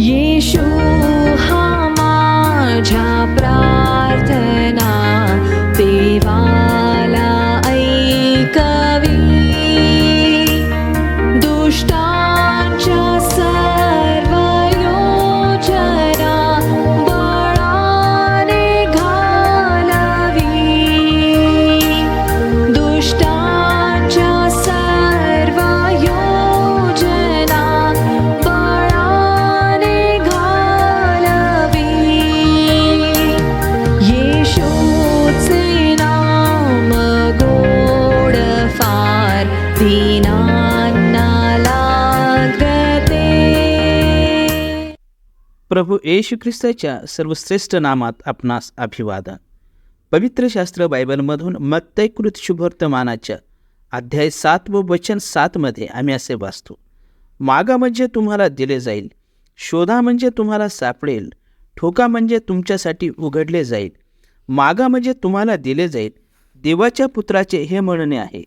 येषु हा माझा प्रार्थना। प्रभू येशू ख्रिस्ताच्या सर्वश्रेष्ठ नामात आपणास अभिवादन. पवित्र शास्त्र बायबलमधून मत्तयकृत शुभवर्तमानाच्या अध्याय सात व वचन सातमध्ये आम्ही असे वाचतो मागा म्हणजे तुम्हाला दिले जाईल शोधा म्हणजे तुम्हाला सापडेल ठोका म्हणजे तुमच्यासाठी उघडले जाईल मागा म्हणजे तुम्हाला दिले जाईल देवाच्या पुत्राचे हे म्हणणे आहे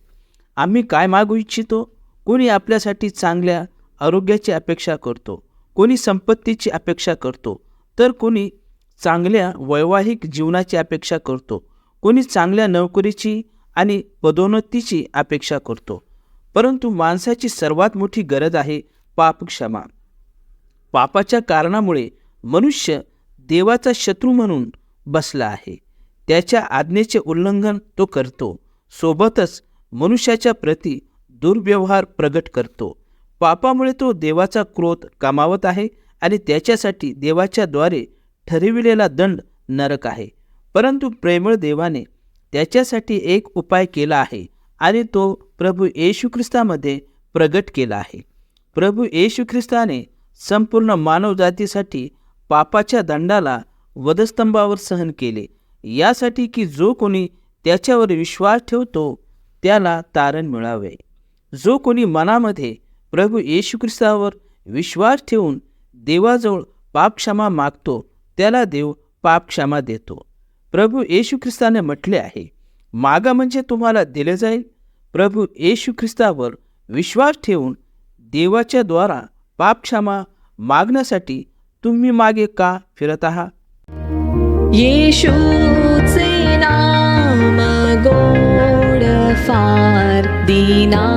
आम्ही काय मागू इच्छितो? कोणी आपल्यासाठी चांगल्या आरोग्याची अपेक्षा करतो? कोणी संपत्तीची अपेक्षा करतो तर कोणी चांगल्या वैवाहिक जीवनाची अपेक्षा करतो कोणी चांगल्या नोकरीची आणि पदोन्नतीची अपेक्षा करतो. परंतु माणसाची सर्वात मोठी गरज आहे पापक्षमा. पापाच्या कारणामुळे मनुष्य देवाचा शत्रू म्हणून बसला आहे. त्याच्या आज्ञेचे उल्लंघन तो करतो सोबतच मनुष्याच्या प्रती दुर्व्यवहार प्रगट करतो. पापामुळे तो देवाचा क्रोध कामावत आहे आणि त्याच्यासाठी देवाच्याद्वारे ठरविलेला दंड नरक आहे. परंतु प्रेमळ देवाने त्याच्यासाठी एक उपाय केला आहे आणि तो प्रभू येशू ख्रिस्तामध्ये प्रगट केला आहे. प्रभू येशू ख्रिस्ताने संपूर्ण मानवजातीसाठी पापाच्या दंडाला वधस्तंभावर सहन केले. यासाठी की जो कोणी त्याच्यावर विश्वास ठेवतो त्याला तारण मिळावे. जो कोणी मनामध्ये प्रभू येशू ख्रिस्तावर विश्वास ठेवून देवाजवळ पापक्षमा मागतो त्याला देव पापक्षमा देतो. प्रभू येशू ख्रिस्ताने म्हटले आहे मागा म्हणजे तुम्हाला दिले जाईल. प्रभू येशू ख्रिस्तावर विश्वास ठेवून देवाच्या द्वारा पापक्षमा मागण्यासाठी तुम्ही मागे का फिरत आहात? येशूचे नाम गोड फार दीना